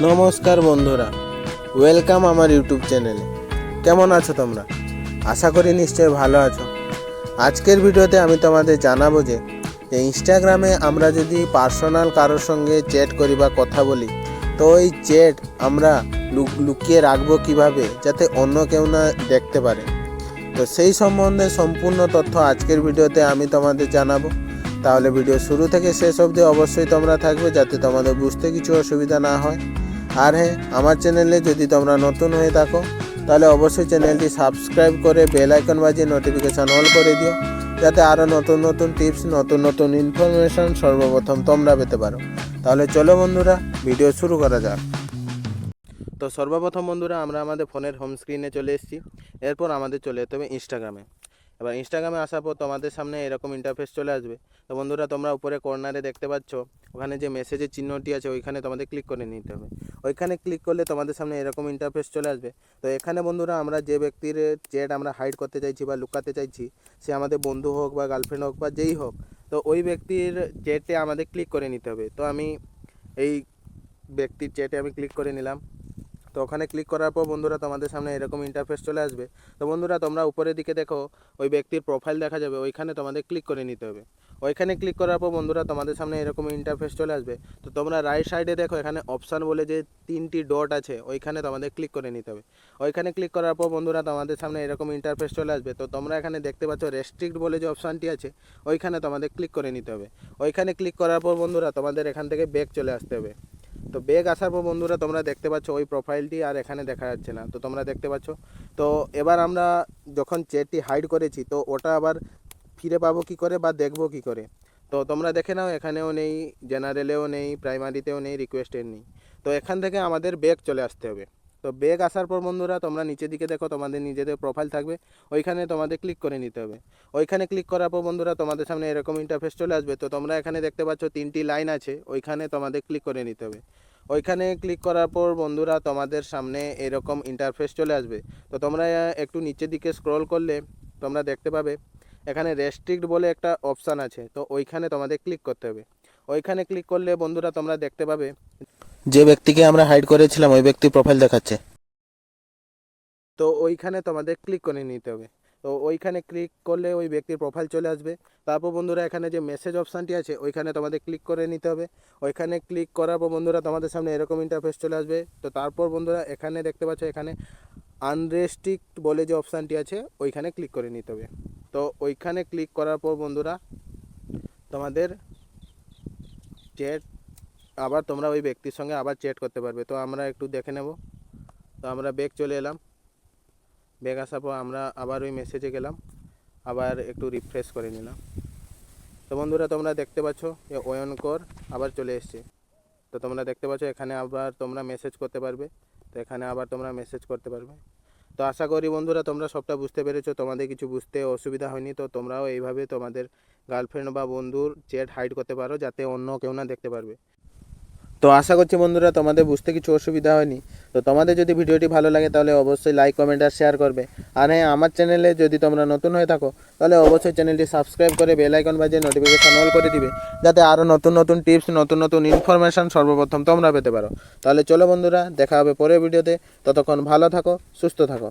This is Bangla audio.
নমস্কার বন্ধুরা। ওয়েলকাম আমার ইউটিউব চ্যানেলে কেমন আছো তোমরা? আশা করি নিশ্চয়ই ভালো আছো। আজকের ভিডিওতে আমি তোমাদের জানাব যে ইনস্টাগ্রামে আমরা যদি পার্সোনাল কারোর সঙ্গে চ্যাট করি বা কথা বলি, তো ওই চ্যাট আমরা লুক- লুকিয়ে রাখব কীভাবে যাতে অন্য কেউ না দেখতে পারে। তো সেই সম্বন্ধে সম্পূর্ণ তথ্য আজকের ভিডিওতে আমি তোমাদের জানাব। তাহলে ভিডিও শুরু থেকে শেষ অবধি অবশ্যই তোমরা থাকবে যাতে তোমাদের বুঝতে কিছু অসুবিধা না হয়। আর হ্যাঁ আমার চ্যানেলে যদি তোমরা নতুন হয়ে থাকো, তাহলে অবশ্যই চ্যানেলটি সাবস্ক্রাইব করে বেল আইকন বাজিয়ে নোটিফিকেশান অল করে দিও, যাতে আরও নতুন নতুন টিপস নতুন নতুন ইনফরমেশন সর্বপ্রথম তোমরা পেতে পারো। তাহলে চলো বন্ধুরা ভিডিও শুরু করা যাক। তো সর্বপ্রথম বন্ধুরা, আমরা আমাদের ফোনের হোম স্ক্রিনে চলে এসেছি। এরপর আমাদের চলে যেতে হবে ইনস্টাগ্রামে এবার ইনস্টাগ্রামে আসার পর তোমাদের সামনে এরকম ইন্টারফেস চলে আসবে। তো বন্ধুরা, তোমরা উপরে কর্নারে দেখতে পাচ্ছ, ওখানে যে মেসেজের চিহ্নটি আছে, ওইখানে তোমাদের ক্লিক করে নিতে হবে। ওইখানে ক্লিক করলে তোমাদের সামনে এরকম ইন্টারফেস চলে আসবে। তো এখানে বন্ধুরা, আমরা যে ব্যক্তির চ্যাট আমরা হাইড করতে চাইছি বা লুকাতে চাইছি, সে আমাদের বন্ধু হোক বা গার্লফ্রেন্ড হোক বা যেই হোক, তো ওই ব্যক্তির চ্যাটে আমাদের ক্লিক করে নিতে হবে। তো আমি এই ব্যক্তির চ্যাটে আমি ক্লিক করে নিলাম। তো ওখানে ক্লিক করার পর বন্ধুরা তোমাদের সামনে এরকম ইন্টারফেস চলে আসবে। তো বন্ধুরা তোমরা উপরের দিকে দেখো, ওই ব্যক্তির প্রোফাইল দেখা যাবে, ওইখানে তোমাদের ক্লিক করে নিতে হবে। ওইখানে ক্লিক করার পর বন্ধুরা তোমাদের সামনে এরকম ইন্টারফেস চলে আসবে। তো তোমরা রাইট সাইডে দেখো, এখানে অপশান বলে যে তিনটি ডট আছে, ওইখানে তোমাদের ক্লিক করে নিতে হবে। ওইখানে ক্লিক করার পর বন্ধুরা তোমাদের সামনে এরকম ইন্টারফেস চলে আসবে। তো তোমরা এখানে দেখতে পাচ্ছ রেস্ট্রিক্ট বলে যে অপশানটি আছে, ওইখানে তোমাদের ক্লিক করে নিতে হবে। ওইখানে ক্লিক করার পর বন্ধুরা তোমাদের এখান থেকে ব্যাক চলে আসতে হবে। তো বেগ আসার পর বন্ধুরা তোমরা দেখতে পাচ্ছ ওই প্রোফাইলটি আর এখানে দেখা যাচ্ছে না। তো তোমরা দেখতে পাচ্ছ। তো এবার আমরা যখন চেয়ারটি হাইড করেছি, তো ওটা আবার ফিরে পাবো কি করে বা দেখব কি করে? তো তোমরা দেখে নাও, এখানেও নেই জেনারেলেও নেই প্রাইমারিতেও নেই রিকোয়েস্টের নেই। তো এখান থেকে আমাদের বেগ চলে আসতে হবে। তো বেগ আসার পর বন্ধুরা, তোমরা নিচের দিকে দেখো, তোমাদের নিজেদের প্রোফাইল থাকবে। ওইখানে তোমাদের ক্লিক করে নিতে হবে। ওইখানে ক্লিক করার পর বন্ধুরা, তোমাদের সামনে এরকম ইন্টারফেস চলে আসবে। তো তোমরা এখানে দেখতে পাচ্ছ তিনটি লাইন আছে, ওইখানে তোমাদের ক্লিক করে নিতে হবে। ওইখানে ক্লিক করার পর বন্ধুরা, তোমাদের সামনে এরকম ইন্টারফেস চলে আসবে। তো তোমরা একটু নিচের দিকে স্ক্রল করলে, তোমরা দেখতে পাবে, এখানে রেস্ট্রিক্ট বলে একটা অপশান আছে। তো ওইখানে তোমাদের ক্লিক করতে হবে। ওইখানে ক্লিক করলে বন্ধুরা, তোমরা দেখতে পাবে যে ব্যক্তিকে আমরা হাইড করেছিলাম, ওই ব্যক্তির প্রোফাইল দেখাচ্ছে। তো ওইখানে তোমাদের ক্লিক করে নিতে হবে। তো ওইখানে ক্লিক করলে ওই ব্যক্তির প্রোফাইল চলে আসবে। তারপর বন্ধুরা, এখানে যে মেসেজ অপশানটি আছে, ওইখানে তোমাদের ক্লিক করে নিতে হবে। ওইখানে ক্লিক করার পর বন্ধুরা, তোমাদের সামনে এরকম ইন্টারফেস চলে আসবে। তো তারপর বন্ধুরা, এখানে দেখতে পাচ্ছ, এখানে আনরেস্ট্রিক্ট বলে যে অপশানটি আছে, ওইখানে ক্লিক করে নিতে হবে। তো ওইখানে ক্লিক করার পর বন্ধুরা, তোমাদের চ্যাট আবার তোমরা ওই ব্যক্তির সঙ্গে আবার চ্যাট করতে পারবে। তো আমরা একটু দেখে নেব। তো আমরা ব্যাক চলে এলাম। ব্যাগ আসার পর আমরা আবার ওই মেসেজে গেলাম। আবার একটু রিফ্রেশ করে নিলাম। তো বন্ধুরা, তোমরা দেখতে পাচ্ছ যে ওয়ন কর আবার চলে এসছে। তো তোমরা দেখতে পাচ্ছ এখানে আবার তোমরা মেসেজ করতে পারবে। তো এখানে আবার তোমরা মেসেজ করতে পারবে। তো আশা করি বন্ধুরা, তোমরা সবটা বুঝতে পেরেছ। তোমাদের কিছু বুঝতে অসুবিধা হয়নি। তো তোমরাও এইভাবে তোমাদের গার্লফ্রেন্ড বা বন্ধুর চ্যাট হাইড করতে পারো, যাতে অন্য কেউ না দেখতে পারবে। তো আশা করছি বন্ধুরা তোমাদের বুঝতে কিছু অসুবিধা হয়নি। তো তোমাদের যদি ভিডিওটি ভালো লাগে তাহলে অবশ্যই লাইক কমেন্ট আর শেয়ার করবে। আর হ্যাঁ আমার চ্যানেলে যদি তোমরা নতুন হয়ে থাকো, তাহলে অবশ্যই চ্যানেলটি সাবস্ক্রাইব করে বেল আইকন বাজিয়ে নোটিফিকেশন অল করে দিবে, যাতে আরও নতুন নতুন টিপস নতুন নতুন ইনফরমেশন সর্বপ্রথম তোমরা পেতে পারো। তাহলে চলো বন্ধুরা, দেখা হবে পরের ভিডিওতে। ততক্ষণ ভালো থাকো, সুস্থ থাকো।